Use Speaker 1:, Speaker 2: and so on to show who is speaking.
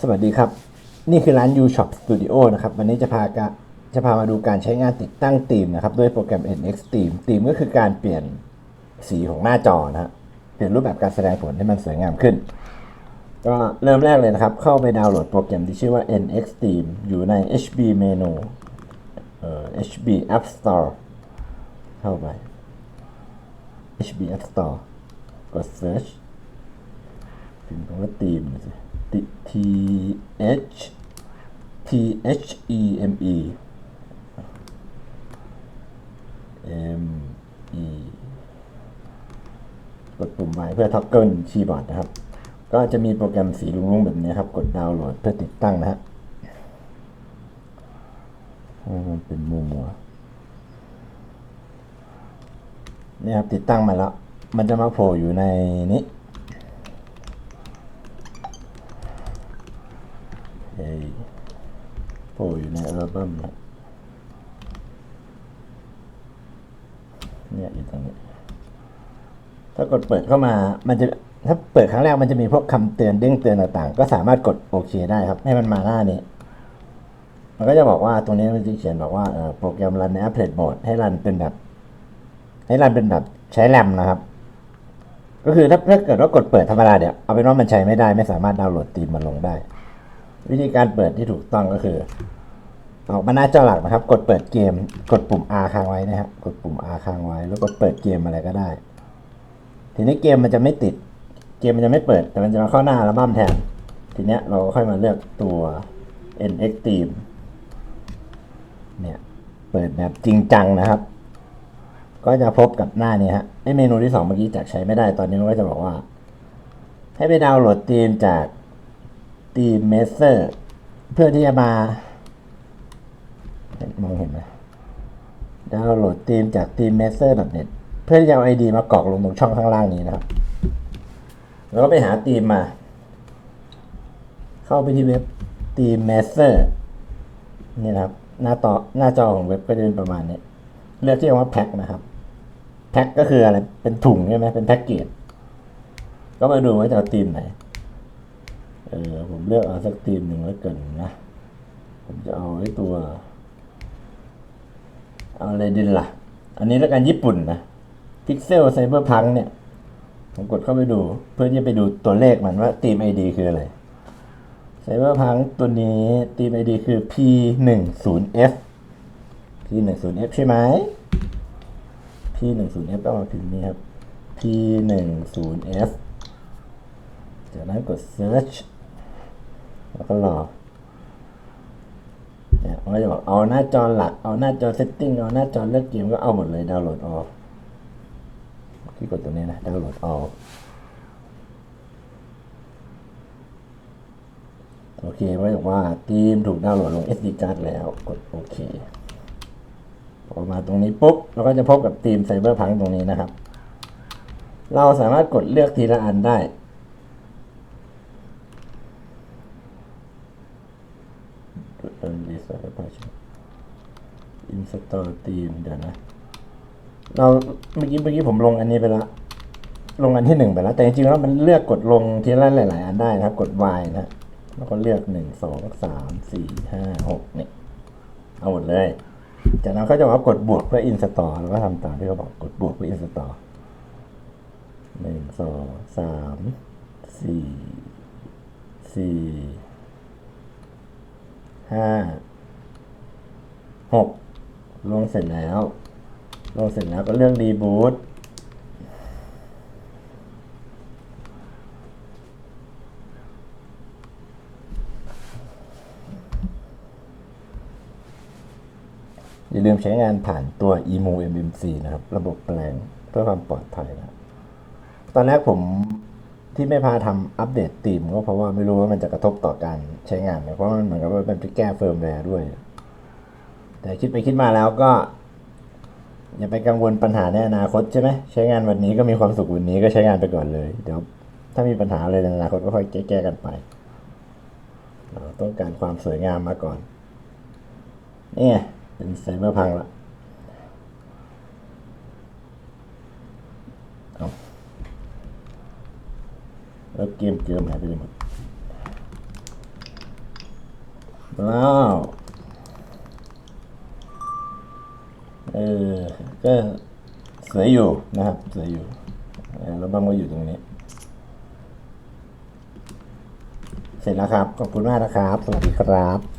Speaker 1: สวัสดีครับ นี่คือร้าน U Shop Studio นะครับ วันนี้จะพากะจะพามาดูการใช้งานติดตั้งธีมนะครับ ด้วยโปรแกรม NX Theme ธีมก็คือการเปลี่ยนสีของหน้าจอนะฮะเปลี่ยนรูปแบบการแสดงผลให้มันสวยงามขึ้น ก็เริ่มแรกเลยนะครับ เข้าไปดาวน์โหลดโปรแกรมที่ชื่อว่า NX Theme อยู่ใน HB Menu เอ่อ HB App Store เข้าไป HB App Store กด Search พิมพ์คำว่าธีมสิ T H T H E M E M E กดปุ่มไว้เพื่อท็อกเกิลคีย์บอร์ดนะครับ ก็จะมีโปรแกรมสีรุ้งๆแบบนี้ครับ กดดาวน์โหลดเพื่อติดตั้งนะฮะให้มันเป็นมัวมัวนี่ครับติดตั้งมาแล้ว มันจะมาโผล่อยู่ในนี้ เฮ้ยโผล่อยู่ในอัลบั้มเนะเนี่ยอยู่ตรงนี้ ถ้ากดเปิดเข้ามามันจะถ้าเปิดครั้งแรกมันจะมีพวกคำเตือนเด้งเตือนต่างๆ ก็สามารถกดโอเคได้ครับ ให้มันมาหน้านี้ มันก็จะบอกว่าตรงนี้มันจะเขียนบอกว่าโปรแกรมรันใน Applet Mode ให้รันเป็นแบบ ให้รันเป็นแบบใช้แรมนะครับ ก็คือถ้าถ้าเกิดว่ากดเปิดธรรมดาเดี๋ยวเอาเป็นว่ามันใช้ไม่ได้ไม่สามารถดาวน์โหลดธีมมาลงได้ วิธีการเปิดที่ถูกต้องก็คือออกมาหน้าจอหลักนะครับ กดเปิดเกม กดปุ่ม R ค้างไว้นะครับกดปุ่ม R ค้างไว้ แล้วกดเปิดเกมอะไรก็ได้ ทีนี้เกมมันจะไม่ติด เกมมันจะไม่เปิด แต่มันจะมาเข้าหน้าอัลบั้มแทน ทีเนี้ยเราก็ค่อยมาเลือกตัว NX Theme เนี่ย เปิดแบบจริงจังนะครับ ก็จะพบกับหน้านี้ฮะไอเมนูที่สองเมื่อกี้จากใช้ไม่ได้ ตอนนี้มันก็จะบอกว่า ให้ไปดาวน์โหลดธีมจาก ธีมเมเซอร์เพื่อที่จะมา มองเห็นไหมดาวน์โหลดธีมจากธีม m e s s e r n e t เพื่อที่จะเอา ID มากรอกลงตรงช่องข้างล่างนี้นะครับ แล้วก็ไปหาธีมมา เข้าไปที่เว็บธีม m e s s e r นี่นะครับ หน้าต่อหน้าจอของเว็บก็จะเป็นประมาณนี้ เลือกที่คำว่าแพ็คนะครับแพ็คก็คืออะไร เป็นถุงใช่ไหมเป็นแพ็กเกจ ก็มาดูว่าจะเอาธีมไหน เออผมเลือกเอาสักธีมหนึ่งแล้วกันนะ ผมจะเอาไอ้ตัว เอาอะไรดินล่ะ อันนี้แล้วกันญี่ปุ่นนะ Pixel Cyberpunk เนี่ย ผมกดเข้าไปดู เพื่อที่จะไปดูตัวเลขมันว่าทีม ID คืออะไร Cyberpunk ตัวนี้ทีม ID คือ P10F P10F ใช่ไหม P10F ต้องมาพิมพ์นี้ครับ P10F จากนั้นกด search แล้วก็รอเนี่ยมันก็จะบอกเอาหน้าจอหลัก เอาหน้าจอเซตติ้งเอาหน้าจอเลือกเกมก็เอาหมดเลยดาวน์โหลดออกที่กดตรงนี้นะดาวน์โหลดออกโอเคมันก็บอกว่าทีมถูกดาวน์โหลดลง SD card แล้วกดโอเคพอกมาตรงนี้ปุ๊บเราก็จะพบกับทีมไซเบอร์พังตรงนี้นะครับ เราสามารถกดเลือกทีละอันได้ เอินดีไซน์พาชั่นอินสตอลทีมเดี๋ยวนะ เราเมื่อกี้เมื่อกี้ผมลงอันนี้ไปล้วลงอันที่หนึ่งไปแล้ว แต่จริงๆแล้วมันเลือกกดลงทีละหลายๆอันได้นะครับ กด Y นะแล้วก็เลือกหนึ่งสองสามสี่ห้าหกเนี่ย เอาหมดเลย จากนั้นเขาจะบอกว่ากดบวกเพื่ออินสตอลแล้วก็ทำตามที่เขาบอกกดบวกเพื่ออินสตอลหนึ่งสองสามสี่สี่ ห้าหกลงเสร็จแล้ว ลงเสร็จแล้วก็เลือกรีบูตอย่าลืมใช้งานผ่านตัว emu mmc นะครับ ระบบแปลงเพื่อความปลอดภัยนะตอนแรกผม ที่ไม่พาทำอัปเดตตีมก็เพราะว่าไม่รู้ว่ามันจะกระทบต่อการใช้งานไหมเพราะมันเหมือนกับว่ามันไปแก้เฟิร์มแวร์ด้วย แต่คิดไปคิดมาแล้วก็ อย่าไปกังวลปัญหาในอนาคตใช่ไหมใช้งานวันนี้ก็มีความสุขวันนี้ก็ใช้งานไปก่อนเลยเดี๋ยวถ้ามีปัญหาอะไรในอนาคตก็ค่อยแก้ๆกันไปเราต้องการความสวยงามมาก่อน เนี่ย เป็นไซเบอร์พังละ แล้วเกมเกมหายไปเลยหมดแล้วเออก็เสียอยู่นะครับเสียอยู่เออแล้วบ้างก็อยู่ตรงนี้ เสร็จแล้วครับ ขอบคุณมากนะครับ สวัสดีครับ